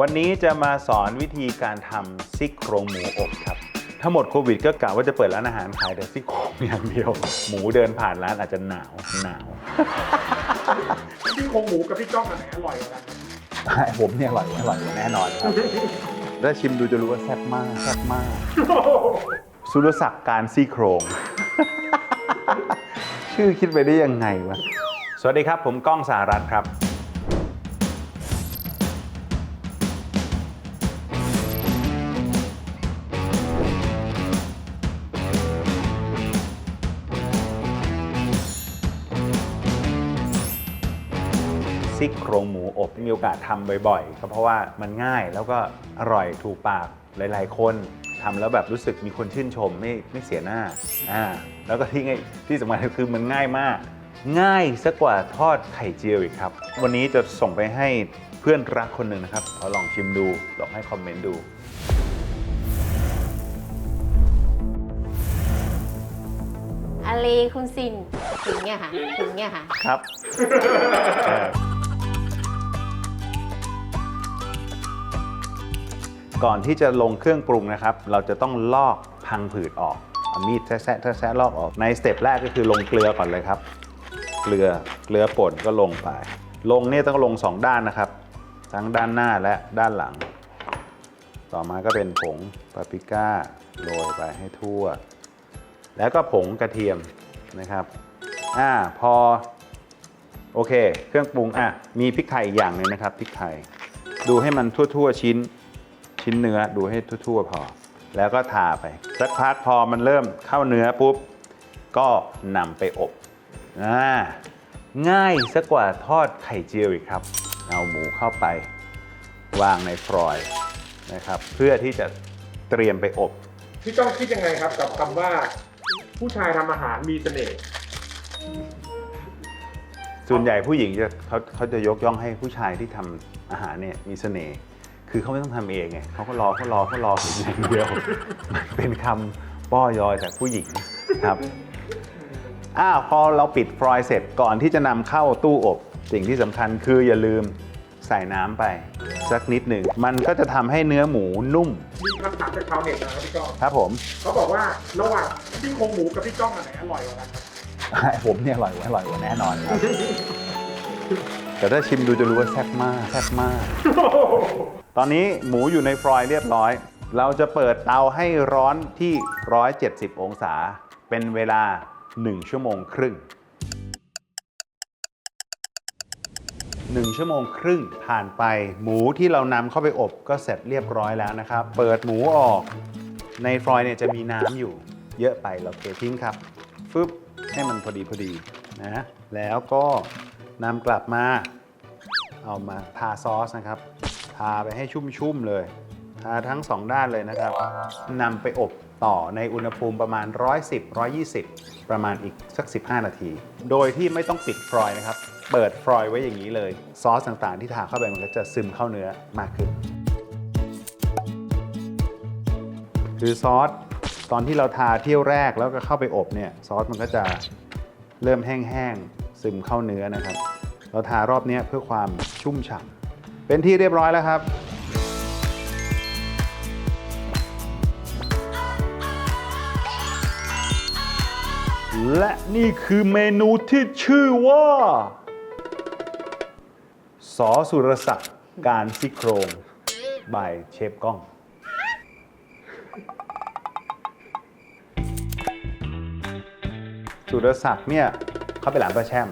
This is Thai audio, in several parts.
วันนี้จะมาสอนวิธีการทำซี่โครงหมูอบครับ ถ้าหมดโควิดก็กะว่าจะเปิดร้านอาหารขายแต่ซี่โครงอย่างเดียว หมูเดินผ่านร้านอาจจะหนาวหนาว พี่โครงหมูกับพี่จ้องอันไหนอร่อยกว่ากันครับผมเนี่ยอร่อยอร่อยแน่นอนครับถ้าชิมดูจะรู้ว่าแซ่บมากแซ่บมาก สุรศักดิ์การซี่โครง ชื่อคิดไปได้ยังไงวะ สวัสดีครับ ผมก้องสารัตน์ครับ ซี่โครงหมูอบมีโอกาสทำบ่อยๆก็เพราะว่ามันง่ายแล้วก็อร่อยถูกปากหลายๆ คนทำแล้วแบบรู้สึกมีคนชื่นชมไม่ไม่เสียหน้าอ่าแล้วก็ที่ง่ายที่สำคัญคือมันง่ายมาก ง่ายซะกว่าทอดไข่เจียวอีกครับ วันนี้จะส่งไปให้เพื่อนรักคนหนึ่งนะครับขอลองชิมดูลองให้คอมเมนต์ดูอาเลคุณซินถึงเนี่ยค่ะถึงเนี่ยค่ะครับ ก่อนที่จะลงเครื่องปรุงนะครับ เราจะต้องลอกพังผืดออกเอามีดแซะแซะแซะลอกออกในสเต็ปแรกก็คือลงเกลือก่อนเลยครับ เกลือเกลือป่นก็ลงไป ลงเนี่ยต้องลงสองด้านนะครับ ทั้งด้านหน้าและด้านหลัง ต่อมาก็เป็นผงปาปริก้าโรยไปให้ทั่ว แล้วก็ผงกระเทียมนะครับอ่าพอโอเค เครื่องปรุงอะมีพริกไทยอีกอย่างหนึ่งนะครับพริกไทย ดูให้มันทั่ว ๆ ชิ้น ชิ้นเนื้อดูให้ทั่วๆพอ แล้วก็ทาไปสักพักพอมันเริ่มเข้าเนื้อปุ๊บ ก็นำไปอบอ่าง่ายซะกว่าทอดไข่เจียวอีกครับ เอาหมูเข้าไป วางในฟรอยล์นะครับ เพื่อที่จะเตรียมไปอบ พี่จ้องคิดยังไงครับกับคำว่า ผู้ชายทำอาหารมีเสน่ห์ส่วนใหญ่ผู้หญิงจะเขาเขาจะยกย่องให้ผู้ชายที่ทำอาหารเนี่ยมีเสน่ห์ คือเขาไม่ต้องทำเองไงเขาก็รอเขารอเขารอถึงอย่างเดียวมันเป็นคำป้อยอยจากผู้หญิงครับอ้าวพอเราปิดฟรอยล์เสร็จก่อนที่จะนำเข้าตู้อบ สิ่งที่สำคัญคืออย่าลืมใส่น้ำไป สักนิดหนึ่ง มันก็จะทำให้เนื้อหมูนุ่มมีคำถามจากชาวเน็ตนะครับพี่จ้องครับผมเขาบอกว่าระหว่างพี่โครงหมูกับพี่จ้องอันไหนอร่อยกว่ากันครับผมเนี่ยอร่อยกว่าอร่อยกว่าแน่นอนครับแต่ถ้าชิมดูจะรู้ว่าแซ่บมากแซ่บมาก ตอนนี้หมูอยู่ในฟรอยเรียบร้อย เราจะเปิดเตาให้ร้อนที่ 170 องศา เป็นเวลา 1 ชั่วโมงครึ่ง 1 ชั่วโมงครึ่งผ่านไป หมูที่เรานำเข้าไปอบก็เสร็จเรียบร้อยแล้วนะครับ เปิดหมูออก ในฟรอยเนี่ยจะมีน้ำอยู่ เยอะไปเราเททิ้งครับฟึบให้มันพอดีพอดีนะ แล้วก็นำกลับมา เอามาทาซอสนะครับ ทาไปให้ชุ่มๆเลยทาทั้งสองด้านเลยนะครับนำไปอบต่อในอุณหภูมิประมาณ 110 120 ประมาณอีกสัก 15 นาที โดยที่ไม่ต้องปิดฟรอยนะครับ เปิดฟรอยไว้อย่างนี้เลย ซอสต่างๆที่ทาเข้าไปมันก็จะซึมเข้าเนื้อมากขึ้น คือซอสตอนที่เราทาเที่ยวแรกแล้วก็เข้าไปอบเนี่ยซอสมันก็จะเริ่มแห้งๆซึมเข้าเนื้อนะครับ เราทารอบนี้เพื่อความชุ่มฉ่ำ เป็นที่เรียบร้อยแล้วครับ และนี่คือเมนูที่ชื่อว่าสอสุรศักดิ์การซี่โครงบายเชฟกล้อง สุรศักดิ์เนี่ยเขาไปนหลานป้าแช่ม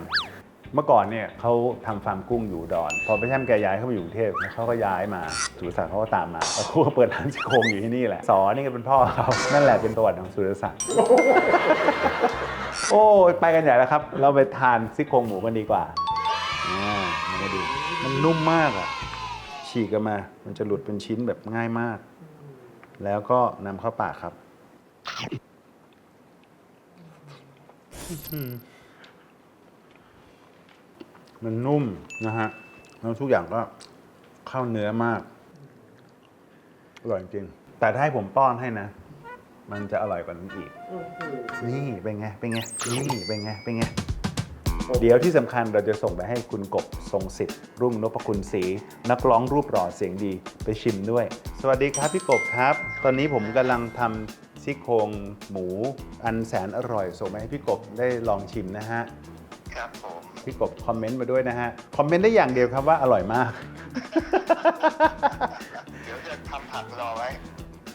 เมื่อก่อนเนี่ยเขาทำฟาร์มกุ้งอยู่อุดอน พอไปแช่มแกย้ายเข้ามาอยู่กรุงเทพแล้วเขาก็ย้ายมาสุรศักดิ์เขาก็ตามมาแล้วเขาก็เปิดร้านซี่โครงอยู่ที่นี่แหละสอนี่ก็เป็นพ่อเขานั่นแหละเป็นประวัติของสุรศักดิ์โอ้ยไปกันใหญ่แล้วครับ เราไปทานซี่โครงหมูกันดีกว่าอ่ามันก็ดีมันนุ่มมากอะ ฉีกออกมา มันจะหลุดเป็นชิ้นแบบง่ายมาก แล้วก็นำเข้าปากครับมั มันนุ่มนะฮะแล้วทุกอย่างก็เข้าเนื้อมาก อร่อยจริง แต่ถ้าให้ผมป้อนให้นะ มันจะอร่อยกว่านั้นอีก นี่เป็นไง เป็นไง นี่เป็นไง เป็นไง เดี๋ยวที่สำคัญเราจะส่งไปให้คุณกบทรงสิทธิ์ รุ่งนพคุณศรีนักร้องรูปหล่อเสียงดีไปชิมด้วย สวัสดีครับพี่กบครับ ตอนนี้ผมกำลังทำซี่โครงหมูอันแสนอร่อยส่งไปให้พี่กบได้ลองชิมนะฮะ ครับผม พี่กบคอมเมนต์มาด้วยนะฮะ คอมเมนต์ได้อย่างเดียวครับว่าอร่อยมาก เดี๋ยวจะทำผักรอไว้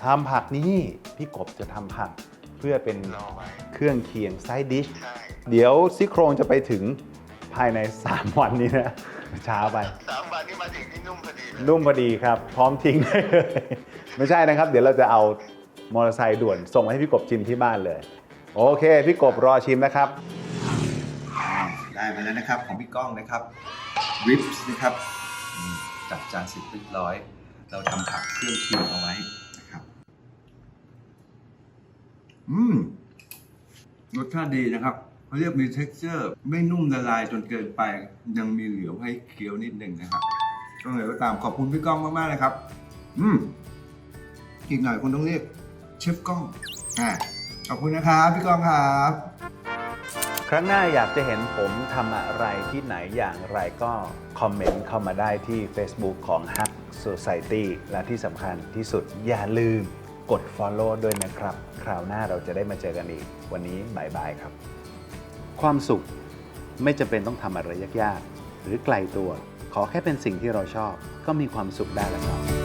ทำผักนี่พี่กบจะทำผักเพื่อเป็นรอไว้เครื่องเคียงไซดิช ใช่เดี๋ยวซี่โครงจะไปถึงภายใน 3 วันนี้นะช้าไป สามวันนี้มาถึงที่นุ่มพอดีเลยนุ่มพอดีครับ พร้อมทิ้งได้เลย ไม่ใช่นะครับ เดี๋ยวเราจะเอามอเตอร์ไซค์ด่วนส่งให้พี่กบชิมที่บ้านเลย โอเค พี่กบรอชิมนะครับ ได้มาแล้วนะครับ ของพี่ก้องนะครับริปส์นะครับจัดจานเสร็จเรียบร้อย เราทำผักเครื่องเคียงเอาไว้นะครับ อืมรสชาติดีนะครับเขาเรียกมี texture ไม่นุ่มละลายจนเกินไป ยังมีเหลือให้เคี้ยวนิดหนึ่งนะครับก็เลยก็ตามขอบคุณพี่ก้องมากๆเลยครับ อืมอีกหน่อยคุณต้องเรียกเชฟก้องอ่าขอบคุณนะครับ พี่ก้องครับ ครั้งหน้าอยากจะเห็นผมทำอะไรที่ไหนอย่างไรก็คอมเมนต์เข้ามาได้ที่ Facebook ของ Hack Society และที่สำคัญที่สุดอย่าลืมกด Follow ด้วยนะครับ คราวหน้าเราจะได้มาเจอกันอีก วันนี้บายบายครับ ความสุขไม่จำเป็นต้องทำอะไรยากๆ หรือไกลตัว ขอแค่เป็นสิ่งที่เราชอบ ก็มีความสุขได้แล้วครับ